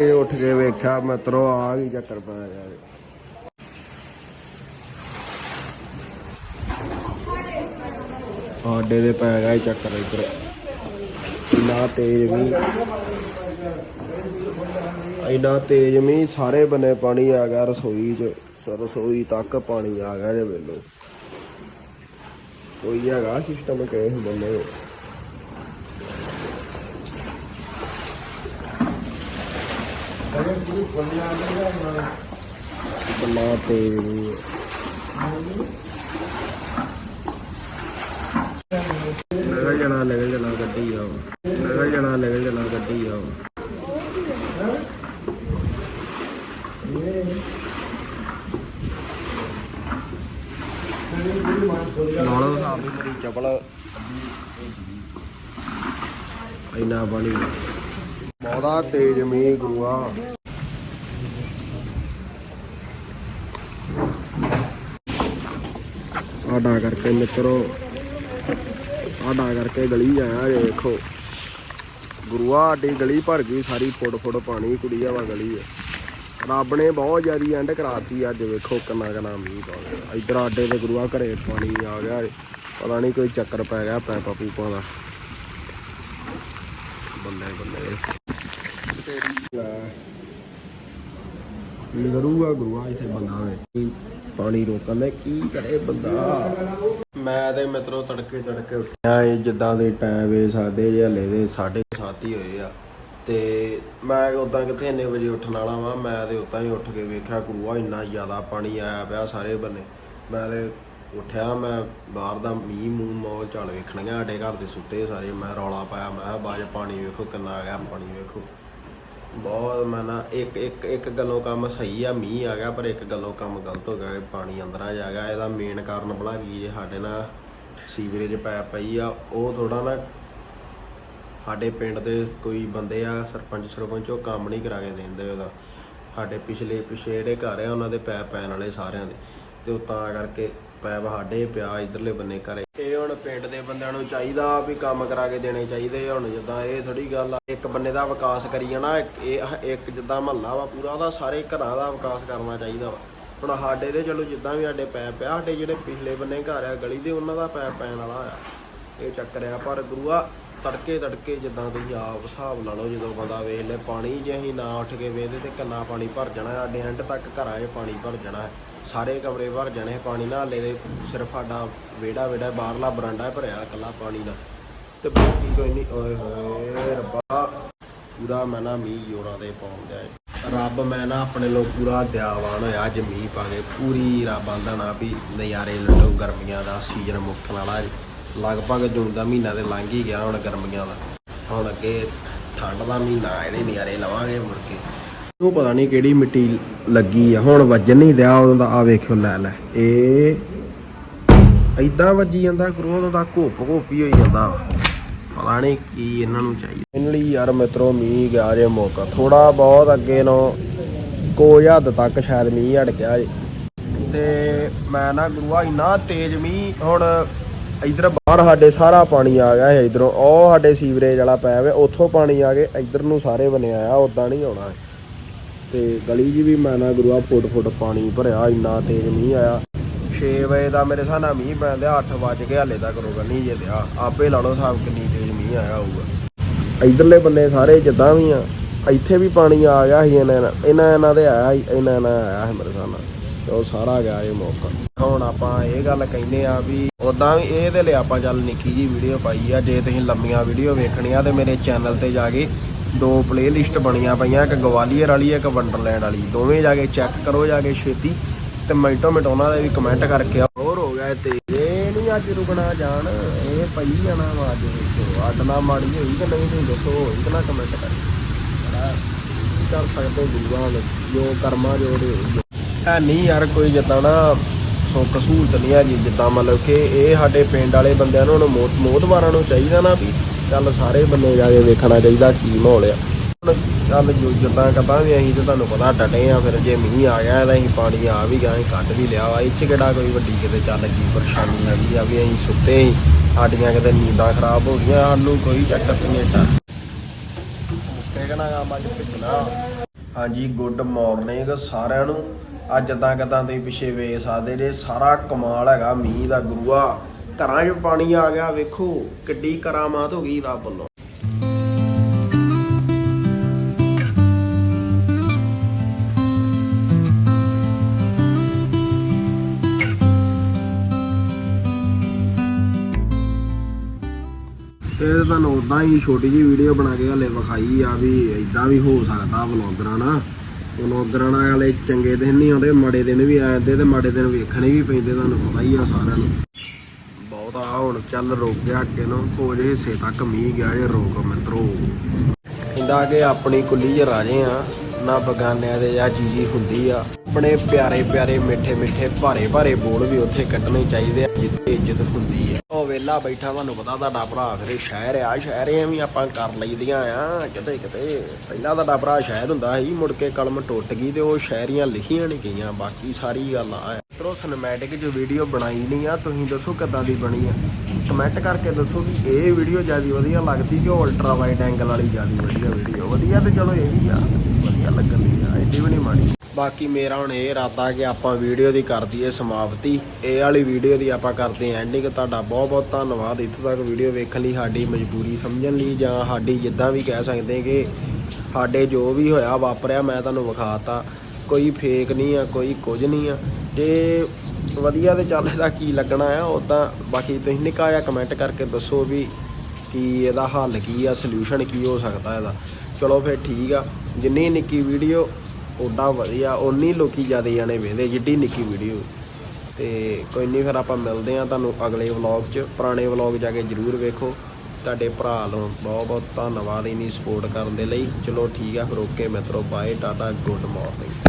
ਵੇਖਿਆ ਮਿੱਤਰੋ ਆ ਕੀ ਚੱਕਰ ਪਿਆ ਯਾਰ। ਆਡੇ ਦੇ ਪੈ ਗਿਆ ਚੱਕਰ ਇੱਧਰ। ਇੰਨਾ ਤੇਜ਼ ਵੀ ਇੰਨਾ ਤੇਜ਼ ਮੀਂਹ, ਸਾਰੇ ਬੰਨੇ ਪਾਣੀ ਆ ਗਿਆ ਰਸੋਈ 'ਚ। ਰਸੋਈ ਤੱਕ ਪਾਣੀ ਆ ਗਿਆ ਜੇ ਵੇਲੋ ਕੋਈ ਹੈਗਾ ਸਿਸਟਮ ਕਿਸੇ ਬੰਨੇ। ਬੰਨਾ ਤੇਜ਼ ਵੀ ਨਿਕਲ ਜਾਣਾ ਨਿਕਲ ਗੱਡੀ ਆਓ ਨਿਕਲ ਜਾਣਾ ਨਿਕਲ ਜਾਣਾ ਗੱਡੀ ਆਓ ਨਾਲੋਂ ਸਾਡੀ ਮੇਰੀ ਚਪਲ ਇੰਨਾ ਪਾਣੀ ਬਹੁਤਾ ਤੇਜ਼ ਮੀਂਹ ਗੁਆ ਸਾਡਾ ਕਰਕੇ ਮਿੱਤਰੋ ਆਡਾ ਕਰਕੇ ਗਲੀ ਆਇਆ ਜੇ ਵੇਖੋ ਗੁਰੂਆ ਆਡੀ ਗਲੀ ਭਰ ਗਈ, ਸਾਰੀ ਫੁੱਟ ਫੁੱਟ ਪਾਣੀ, ਕੁੜੀ ਆਵਾ ਗਲੀ ਹੈ ਰੱਬ ਨੇ ਬਹੁਤ ਜ਼ਿਆਦੀ ਐਂਡ ਕਰਾਤੀ ਅੱਜ, ਵੇਖੋ ਕਿੰਨਾ ਕਿੰਨਾ ਮੀਂਹ ਪਾ ਗਿਆ ਇਧਰ ਆਡੇ ਦੇ ਗੁਰੂਆ ਘਰੇ ਪਾਣੀ ਆ ਗਿਆ ਪਤਾ ਨਹੀਂ ਕੋਈ ਚੱਕਰ ਪੈ ਗਿਆ ਪੈਪਾ ਪੂਪਾਂ ਦਾ। ਬੱਲੇ ਬੱਲੇ। ਕੀ ਕਰੂਗਾ ਗੁਰੂਆ ਇੱਥੇ ਬੰਦਾ ਵੇ। ਪਾਣੀ ਰੋਕਣ ਦੇ, ਕੀ ਕਰੇ ਬੰਦਾ? ਮੈਂ ਤੇ ਮਿੱਤਰੋ ਤੜਕੇ ਤੜਕੇ ਉੱਠਿਆ ਏ, ਜਿੱਦਾਂ ਦੇ ਟਾਈਮ ਵੇ ਸਾਡੇ ਜੇ ਹਲੇ ਦੇ 7:30 ਹੀ ਹੋਏ ਆ। ਤੇ ਮੈਂ ਉਦਾਂ ਕਿੱਥੇ ਇੰਨੇ ਵਜੇ ਉੱਠਣ ਵਾਲਾ ਵਾਂ, ਮੈਂ ਤੇ ਉਦਾਂ ਹੀ ਉੱਠ ਕੇ ਵੇਖਿਆ, ਗੁਰੂਆ ਇੰਨਾ ਜ਼ਿਆਦਾ ਪਾਣੀ ਆਇਆ ਪਿਆ ਸਾਰੇ ਬੰਨੇ। ਮੈਂ ਤੇ ਉੱਠਿਆ, ਮੈਂ ਬਾਹਰ ਦਾ ਮੀਂਹ ਮੂੰਹ ਮੌਲ ਚੱਲ ਵੇਖਣ ਗਿਆ, ਸਾਡੇ ਘਰ ਦੇ ਸੁੱਤੇ ਸਾਰੇ, ਮੈਂ ਰੌਲਾ ਪਾਇਆ, ਮੈਂ ਕਿਹਾ, ਬਾਜ ਪਾਣੀ ਵੇਖੋ ਕਿੰਨਾ ਆ ਗਿਆ ਪਾਣੀ ਵੇਖੋ। ਬਹੁਤ ਮੈਂ ਨਾ, ਇੱਕ ਇੱਕ ਇੱਕ ਗੱਲੋਂ ਕੰਮ ਸਹੀ ਆ, ਮੀਂਹ ਆ ਗਿਆ, ਪਰ ਇੱਕ ਗੱਲੋਂ ਕੰਮ ਗਲਤ ਹੋ ਗਿਆ ਕਿ ਪਾਣੀ ਅੰਦਰ ਆ ਜਾ ਗਿਆ। ਇਹਦਾ ਮੇਨ ਕਾਰਨ ਬਣਾ ਕੀ ਜੇ ਸਾਡੇ ਨਾਲ ਸੀਵਰੇਜ ਪੈਪ ਪਈ ਆ, ਉਹ ਥੋੜਾ ਨਾ ਸਾਡੇ ਪਿੰਡ ਦੇ ਕੋਈ ਬੰਦੇ ਆ, ਸਰਪੰਚ ਸਰਪੰਚ, ਉਹ ਕੰਮ ਨਹੀਂ ਕਰਾ ਕੇ ਦਿੰਦੇ ਉਹਦਾ। ਸਾਡੇ ਪਿਛਲੇ ਪਿਛੇ ਜਿਹੜੇ ਘਰ ਆ, ਉਹਨਾਂ ਦੇ ਪੈਪ ਪੈਣ ਵਾਲੇ ਸਾਰਿਆਂ ਦੇ। ਤੇ ਉਹ ਤਾਂ ਕਰਕੇ ਪੈਪ ਸਾਡੇ ਪਿਆ, ਇਧਰਲੇ ਬੰਨੇ ਘਰੇ। ਹੁਣ ਪਿੰਡ ਦੇ ਬੰਦਿਆਂ ਨੂੰ ਚਾਹੀਦਾ ਵੀ ਕੰਮ ਕਰਾ ਕੇ ਦੇਣੇ ਚਾਹੀਦੇ ਹੁਣ ਜਿੱਦਾਂ ਇਹ ਥੋੜੀ ਗੱਲ ਆ, ਇੱਕ ਬੰਦੇ ਦਾ ਵਿਕਾਸ ਕਰੀ ਜਾਣਾ ਇਹ ਇੱਕ ਜਿੱਦਾਂ ਮਹੱਲਾ ਵਾ ਪੂਰਾ, ਉਹਦਾ ਸਾਰੇ ਘਰਾਂ ਦਾ ਵਿਕਾਸ ਕਰਨਾ ਚਾਹੀਦਾ ਵਾ। ਹੁਣ ਸਾਡੇ ਦੇ ਚਲੋ ਜਿੱਦਾਂ ਵੀ ਸਾਡੇ ਪੈਪ ਆ, ਸਾਡੇ ਜਿਹੜੇ ਪਿਛਲੇ ਬੰਨੇ ਘਰ ਆ ਗਲੀ ਦੇ, ਉਹਨਾਂ ਦਾ ਪੈਪ ਪੈਣ ਵਾਲਾ ਆ। ਇਹ ਚੱਕਰ ਆ, ਪਰ ਗੁਰੂਆ ਤੜਕੇ ਤੜਕੇ ਜਿੱਦਾਂ ਤੁਸੀਂ ਆਪ ਹਿਸਾਬ ਲਾ ਲਓ, ਜਦੋਂ ਬੰਦਾ ਵੇਖ ਲੈ, ਪਾਣੀ ਜੇ ਅਸੀਂ ਨਾ ਉੱਠ ਕੇ ਵੇਖਦੇ ਤੇ ਕਿੰਨਾ ਪਾਣੀ ਭਰ ਜਾਣਾ, ਸਾਡੇ ਐਂਡ ਤੱਕ ਘਰਾਂ 'ਚ ਪਾਣੀ ਭਰ ਜਾਣਾ। ਸਾਰੇ ਕਮਰੇ ਭਰ ਜਾਣੇ ਪਾਣੀ ਨਾਲ, ਹਲੇ ਦੇ ਸਿਰਫ ਸਾਡਾ ਵਿਹੜਾ ਵਿਹੜਾ ਬਾਹਰਲਾ ਬਰਾਂਡਾ ਭਰਿਆ ਇਕੱਲਾ ਪਾਣੀ ਨਾਲ। ਤੇ ਬਾਕੀ ਕੋਈ ਨਹੀਂ ਓਏ ਹੋਏ ਰੱਬਾ, ਪੂਰਾ ਮੈਂ ਨਾ ਮੀਂਹ ਜੋਰਾਂ ਦੇ ਪਾਉਣ ਰੱਬ ਮੈਂ ਨਾ ਆਪਣੇ ਲੋਕ ਪੂਰਾ ਦਿਆਵਾਨ ਹੋਇਆ ਅੱਜ ਮੀਂਹ ਪਾ ਕੇ, ਪੂਰੀ ਰੱਬ ਆਂਦਾ ਨਾ ਵੀ ਨਜ਼ਾਰੇ ਲੁੱਟੋ ਗਰਮੀਆਂ ਦਾ, ਸੀਜ਼ਨ ਮੁੱਕਣ ਵਾਲਾ ਲਗਭਗ ਜੂਨ ਦਾ ਮਹੀਨਾ ਤੇ ਲੰਘ ਹੀ ਗਿਆ ਹੁਣ ਗਰਮੀਆਂ ਦਾ। ਹੁਣ ਅੱਗੇ ਠੰਡ ਦਾ ਮਹੀਨਾ, ਇਹਦੇ ਨਜ਼ਾਰੇ ਲਵਾਂਗੇ ਮੁੜ ਕੇ। ਉਹ ਪਤਾ ਨਹੀਂ ਕਿਹੜੀ ਮਿੱਟੀ ਲੱਗੀ ਆ, ਹੁਣ ਵੱਜਣ ਨਹੀਂ ਦਿਆ ਉਦੋਂ ਦਾ ਆ ਵੇਖਿਓ ਲੈ ਲੈ, ਇਹ ਐਦਾਂ ਵੱਜੀ ਜਾਂਦਾ ਗੁਰੂ ਉਦੋਂ ਦਾ ਘੋਪ ਘੋਪੀ ਹੋਈ ਜਾਂਦਾ। ਪਤਾ ਨਹੀਂ ਕੀ ਇਹਨਾਂ ਨੂੰ ਚਾਹੀਦਾ। ਇਹਨਾਂ ਯਾਰ ਮਿੱਤਰੋ, ਮੀਂਹ ਗਿਆ ਜੇ ਮੌਕਾ ਥੋੜਾ ਬਹੁਤ ਅੱਗੇ ਨੂੰ ਕੋਈ ਹੱਦ ਤੱਕ ਸ਼ਾਇਦ ਮੀਂਹ ਹਟ ਗਿਆ ਜੇ। ਤੇ ਮੈਂ ਨਾ ਗੁਰੂਆ, ਇੰਨਾ ਤੇਜ਼ ਮੀਂਹ, ਹੁਣ ਇਧਰ ਬਾਹਰ ਸਾਡੇ ਸਾਰਾ ਪਾਣੀ ਆ ਗਿਆ ਹੈ ਇਧਰੋਂ, ਉਹ ਸਾਡੇ ਸੀਵਰੇਜ ਵਾਲਾ ਪਾਇਆ ਵੇ ਉੱਥੋਂ ਪਾਣੀ ਆ ਕੇ ਇਧਰ ਨੂੰ ਸਾਰੇ ਬਣੇ ਆਇਆ ਉਦਾਂ ਨਹੀਂ ਆਉਣਾ। ਤੇ ਗਲੀ ਜੀ ਵੀ ਮੈਂ ਨਾ ਗੁਰੂਆ ਫੁੱਟ ਫੁੱਟ ਪਾਣੀ ਭਰਿਆ, ਇੰਨਾ ਤੇਜ਼ ਮੀਂਹ ਆਇਆ। 6 ਵਜੇ ਦਾ ਮੇਰੇ ਹਿਸਾਬ ਨਾਲ ਮੀਂਹ ਪੈਂਦੇ 8 ਵਜ ਕੇ ਹਾਲੇ ਤੱਕ ਰੁਕ ਨਹੀਂ ਜੇ ਦਿਆ। ਆਪੇ ਲਾ ਲਓ ਹਿਸਾਬ ਕਿੰਨੀ ਤੇਜ਼ ਮੀਂਹ ਆਇਆ ਹੋਊਗਾ। ਇਧਰਲੇ ਬੰਨੇ ਸਾਰੇ ਜਿੱਦਾਂ ਵੀ ਆ, ਇੱਥੇ ਵੀ ਪਾਣੀ ਆ ਗਿਆ ਸੀ, ਇਹਨਾਂ ਇਹਨਾਂ ਇਹਨਾਂ ਦੇ ਆਇਆ ਇਹਨਾਂ ਇਹਨਾਂ ਆਇਆ ਸੀ ਮੇਰੇ ਹਿਸਾਬ ਨਾਲ। ਤੇ ਉਹ ਸਾਰਾ ਗਿਆ ਇਹ ਮੌਕਾ। ਹੁਣ ਆਪਾਂ ਇਹ ਗੱਲ ਕਹਿੰਦੇ ਆ ਵੀ ਉਦਾਂ ਵੀ ਇਹ ਦੇ ਲਈ ਆਪਾਂ ਚੱਲ ਨਿੱਕੀ ਜੀ ਵੀਡੀਓ ਪਾਈ ਆ, ਜੇ ਤੁਸੀਂ ਲੰਮੀਆਂ ਵੀਡੀਓ ਵੇਖਣੀਆਂ ਤੇ ਮੇਰੇ ਚੈਨਲ ਤੇ ਜਾ ਕੇ ਦੋ ਪਲੇਲਿਸਟ ਬਣੀਆਂ ਪਈਆਂ, ਇੱਕ ਗਵਾਲੀਅਰ ਵਾਲੀ, ਇੱਕ ਵੰਡਰਲੈਂਡ ਵਾਲੀ। ਦੋਵੇਂ ਜਾ ਕੇ ਚੈੱਕ ਕਰੋ, ਜਾ ਕੇ ਛੇਤੀ। ਤੇ ਮਿੰਟੋ ਮਿੰਟ ਉਹਨਾਂ ਦੇ ਵੀ ਕਮੈਂਟ ਕਰਕੇ ਹੋਰ ਹੋ ਗਿਆ ਤੇ। ਇਹ ਨਹੀਂ ਅੱਜ ਰੁਕਣਾ ਜਾਣ, ਇਹ ਪਈ ਜਾਣਾ ਵਾ ਅੱਜ ਵਿੱਚੋਂ। ਅੱਡ ਮਾੜੀ ਹੋਈ ਕਿ ਨਹੀਂ, ਤੁਸੀਂ ਦੱਸੋ, ਹੋਈ ਕਿ ਨਾ ਕਮੈਂਟ ਕਰਕੇ। ਕਰ ਸਕਦੇ ਦੂਆ ਜੋ ਕਰਮਾ ਜੋ ਦੇ। ਹੈ ਨਹੀਂ ਯਾਰ, ਕੋਈ ਜਿੱਦਾਂ ਨਾ ਸੁੱਖ ਸਹੂਲਤ ਨਹੀਂ ਹੈ ਜੀ ਜਿੱਦਾਂ ਮਤਲਬ ਕਿ ਇਹ ਸਾਡੇ ਪਿੰਡ ਵਾਲੇ ਬੰਦਿਆਂ ਨੂੰ ਹੁਣ ਮੋਤ ਮੋਤਬਾਰਾਂ ਨੂੰ ਚਾਹੀਦਾ ਨਾ ਵੀ ਚੱਲ ਸਾਰੇ ਬੰਨੇ ਜਾ ਕੇ ਵੇਖਣਾ ਚਾਹੀਦਾ ਕੀ ਮਾਹੌਲ ਆ। ਚੱਲ ਜੋ ਜਿੱਦਾਂ ਕਹਤਾ ਵੀ ਅਸੀਂ ਤੇ ਤੁਹਾਨੂੰ ਪਤਾ ਡਟੇ ਆ, ਫਿਰ ਜੇ ਮੀਂਹ ਆ ਗਿਆ ਤਾਂ ਅਸੀਂ ਪਾਣੀ ਆ ਵੀ ਗਿਆ, ਅਸੀਂ ਕੱਢ ਵੀ ਲਿਆ ਵਾ। ਇਹ ਕਿਹੜਾ ਕੋਈ ਵੱਡੀ ਕਿਤੇ ਚੱਲ ਗਈ ਪਰੇਸ਼ਾਨੀ ਆਈ ਆ ਵੀ ਅਸੀਂ ਸੁੱਤੇ ਸੀ ਸਾਡੀਆਂ ਕਿਤੇ ਨੀਂਦਾਂ ਖਰਾਬ ਹੋ ਗਈਆਂ, ਸਾਨੂੰ ਕੋਈ ਚੱਕਰ ਨਹੀਂ ਏਡਾ ਮੁੱਕੇ ਆ ਮੱਝ ਪਿੱਛਣਾ ਹਾਂਜੀ ਗੁੱਡ ਮਾਰਨਿੰਗ ਸਾਰਿਆਂ ਨੂੰ। ਅੱਜ ਜਦਾਂ ਕਦਾਂ ਤੁਸੀਂ ਪਿੱਛੇ ਵੇਖ ਸਕਦੇ ਜੇ, ਸਾਰਾ ਕਮਾਲ ਹੈਗਾ ਮੀਂਹ ਦਾ ਗੁਰੂਆ। ਘਰਾਂ 'ਚ ਪਾਣੀ ਆ ਗਿਆ, ਵੇਖੋ ਕਿੱਡੀ ਕਰਾਮਾਤ ਹੋ ਗਈ ਰੱਬ ਵੱਲੋਂ। ਇਹ ਤੁਹਾਨੂੰ ਉਦਾਂ ਹੀ ਛੋਟੀ ਜਿਹੀ ਵੀਡੀਓ ਬਣਾ ਕੇ ਹਲੇ ਵਿਖਾਈ ਆ ਵੀ ਇਦਾਂ ਵੀ ਹੋ ਸਕਦਾ ਵਲੌਗਰਾਂ ਨਾਲ। ਵਲੌਗਰਾਂ ਨਾਲ ਹਲੇ ਚੰਗੇ ਦਿਨ ਨਹੀਂ ਆਉਂਦੇ, ਮਾੜੇ ਦਿਨ ਵੀ ਆ ਜਾਂਦੇ ਤੇ ਮਾੜੇ ਦਿਨ ਵੇਖਣੇ ਵੀ ਪੈਂਦੇ, ਤੁਹਾਨੂੰ ਪਤਾ ਹੀ ਆ ਸਾਰਿਆਂ ਨੂੰ। ਹੁਣ ਚੱਲ ਰੁਕ ਗਿਆ ਅੱਗੇ ਨੂੰ ਕੁਝ ਹਿੱਸੇ ਤੱਕ ਮੀਂਹ ਗਿਆ ਜੇ ਰੋਕ ਮਿੱਤਰੋ। ਕਹਿੰਦਾ ਕਿ ਆਪਣੀ ਕੁੱਲੀ 'ਚ ਰਾਜੇ ਆ, ਨਾ ਬਗਾਨਿਆਂ ਦੇ ਆ ਚੀਜ਼ੀ ਹੁੰਦੀ ਆ। ਆਪਣੇ ਪਿਆਰੇ ਪਿਆਰੇ ਮਿੱਠੇ ਮਿੱਠੇ ਭਾਰੇ ਭਾਰੇ ਬੋਲ ਵੀ ਉੱਥੇ ਕੱਢਣੇ ਚਾਹੀਦੇ ਆ, ਜਿੱਥੇ ਇੱਜ਼ਤ ਹੁੰਦੀ ਆ। ਉਹ ਵੇਲਾ ਬੈਠਾ ਤੁਹਾਨੂੰ ਪਤਾ ਤੁਹਾਡਾ ਭਰਾ ਫਿਰ ਸ਼ਹਿਰ ਆ, ਸ਼ਹਿਰੇ ਵੀ ਆਪਾਂ ਕਰ ਲਈਦੀਆਂ ਆ, ਕਿਤੇ ਕਿਤੇ। ਪਹਿਲਾਂ ਤੁਹਾਡਾ ਭਰਾ ਸ਼ਹਿਰ ਹੁੰਦਾ ਸੀ, ਮੁੜ ਕੇ ਕਲਮ ਟੁੱਟ ਗਈ ਤੇ ਉਹ ਸ਼ਹਿਰੀਆਂ ਲਿਖੀਆਂ ਨਹੀਂ ਗਈਆਂ, ਬਾਕੀ ਸਾਰੀ ਗੱਲ ਆ। ਮਿੱਤਰੋ ਸਿਨੇਮੈਟਿਕ ਜੋ ਵੀਡੀਓ ਬਣਾਈ ਨਹੀਂ ਆ, ਤੁਸੀਂ ਦੱਸੋ ਕਿੱਦਾਂ ਦੀ ਬਣੀ ਆ। ਕਮੈਂਟ ਕਰਕੇ ਦੱਸੋ ਵੀ ਇਹ ਵੀਡੀਓ ਜ਼ਿਆਦਾ ਵਧੀਆ ਲੱਗਦੀ ਕਿ ਅਲਟਰਾ ਵਾਈਡ ਐਂਗਲ ਵਾਲੀ ਜ਼ਿਆਦਾ ਵਧੀਆ ਵੀਡੀਓ ਵਧੀਆ ਤੇ ਚਲੋ ਇਹ ਵੀ ਆ, ਵਧੀਆ ਲੱਗਣ ਦੀ ਆ ਇੱਡੀ ਵੀ ਨਹੀਂ ਮਾੜੀ। ਬਾਕੀ ਮੇਰਾ ਹੁਣ ਇਹ ਇਰਾਦਾ ਕਿ ਆਪਾਂ ਵੀਡੀਓ ਦੀ ਕਰ ਦਈਏ ਸਮਾਪਤੀ। ਇਹ ਵਾਲੀ ਵੀਡੀਓ ਦੀ ਆਪਾਂ ਕਰਦੇ ਹਾਂ ਐਂਡਿੰਗ ਤੁਹਾਡਾ ਬਹੁਤ ਬਹੁਤ ਧੰਨਵਾਦ। ਇੱਥੇ ਤੱਕ ਵੀਡੀਓ ਵੇਖਣ ਲਈ ਸਾਡੀ ਮਜਬੂਰੀ ਸਮਝਣ ਲਈ ਜਾਂ ਸਾਡੀ ਜਿੱਦਾਂ ਵੀ ਕਹਿ ਸਕਦੇ ਕਿ ਸਾਡੇ ਜੋ ਵੀ ਹੋਇਆ, ਵਾਪਰਿਆ, ਮੈਂ ਤੁਹਾਨੂੰ ਵਿਖਾਤਾ। ਕੋਈ ਫੇਕ ਨਹੀਂ ਆ, ਕੋਈ ਕੁਝ ਨਹੀਂ ਆ। ਜੇ ਵਧੀਆ ਤੇ ਚੱਲ ਇਹਦਾ ਕੀ ਲੱਗਣਾ ਆ ਉਦਾਂ ਬਾਕੀ ਤੁਸੀਂ ਨਿੱਕਾ ਜਿਹਾ ਕਮੈਂਟ ਕਰਕੇ ਦੱਸੋ ਵੀ ਕੀ ਇਹਦਾ ਹੱਲ ਕੀ ਆ ਸੋਲੂਸ਼ਨ ਕੀ ਹੋ ਸਕਦਾ ਇਹਦਾ। ਚਲੋ ਫਿਰ ਠੀਕ ਆ, ਜਿੰਨੀ ਨਿੱਕੀ ਵੀਡੀਓ ਓਡਾ ਵਧੀਆ ਉਨੀ ਲੋਕੀ ਜ਼ਿਆਦਾ ਜਾਣੇ ਵੇਖਦੇ, ਜਿੱਡੀ ਨਿੱਕੀ ਵੀਡੀਓ ਤੇ ਕੋਈ ਨਹੀਂ ਫਿਰ ਆਪਾਂ ਮਿਲਦੇ ਆ ਤੁਹਾਨੂੰ ਅਗਲੇ ਵਲੌਗ 'ਚ, ਪੁਰਾਣੇ ਵਲੌਗ ਜਾ ਕੇ ਜਰੂਰ ਵੇਖੋ। ਤੁਹਾਡੇ ਭਰਾ ਨੂੰ ਬਹੁਤ ਬਹੁਤ ਧੰਨਵਾਦ ਇਨੀ ਸਪੋਰਟ ਕਰਨ ਦੇ ਲਈ। ਚਲੋ ਠੀਕ ਆ, ਫਿਰ ਓਕੇ ਮਿੱਤਰੋ ਬਾਏ ਟਾਟਾ ਗੁੱਡ ਮਾਰਨਿੰਗ